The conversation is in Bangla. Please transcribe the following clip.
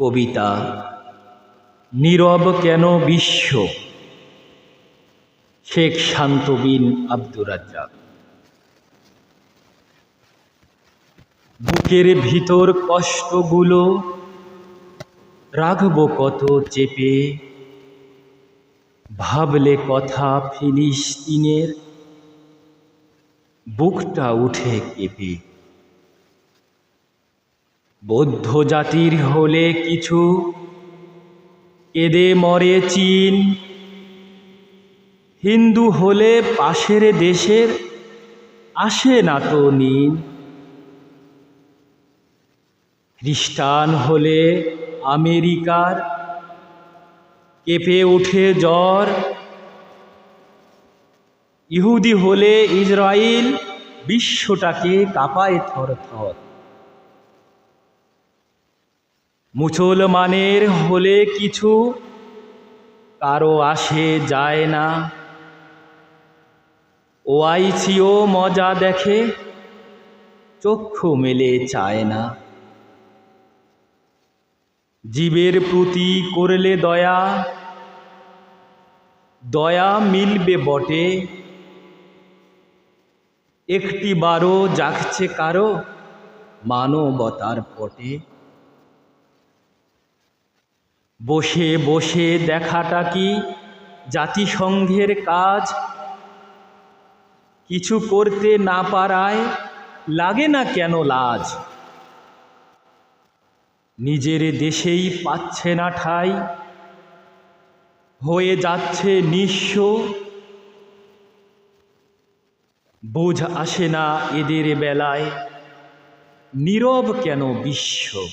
কবিতা। নীরব কেন বিশ্ব? শেখ শান্তবিন আব্দুর রাজ্জাক। বুকের ভিতর কষ্টগুলো রাখব কত চেপে? ভাবলে কথা ফিলিস্তিনের, বুকটা উঠে কেঁপে। বৌদ্ধ জাতির হলে কিছু। কেঁদে মরে চীন। হিন্দু হলে পাশের দেশের। আসে না তো নিন খ্রিস্টান হলে আমেরিকার। কেঁপে ওঠে জ্বর। ইহুদি হলে ইসরায়েল বিশ্বটাকে কাঁপায় থর থর মুসলমানের হলে কিছু কারও আসে যায় না। ওআইসিও মজা দেখে, চক্ষু মেলে চায় না। জীবের প্রতি করলে দয়া দয়া মিলবে বটে। একটি বারো জাগছে কারও মানবতার পটে। বসে বসে দেখাটা কি জাতিসংঘের কাজ? কিছু করতে না পারায় লাগে না কেন লাজ? নিজের দেশেই পাচ্ছে না ঠাই। হয়ে যাচ্ছে নিঃস্ব। বোঝ আসে না এদের বেলায়। নীরব কেন বিশ্ব?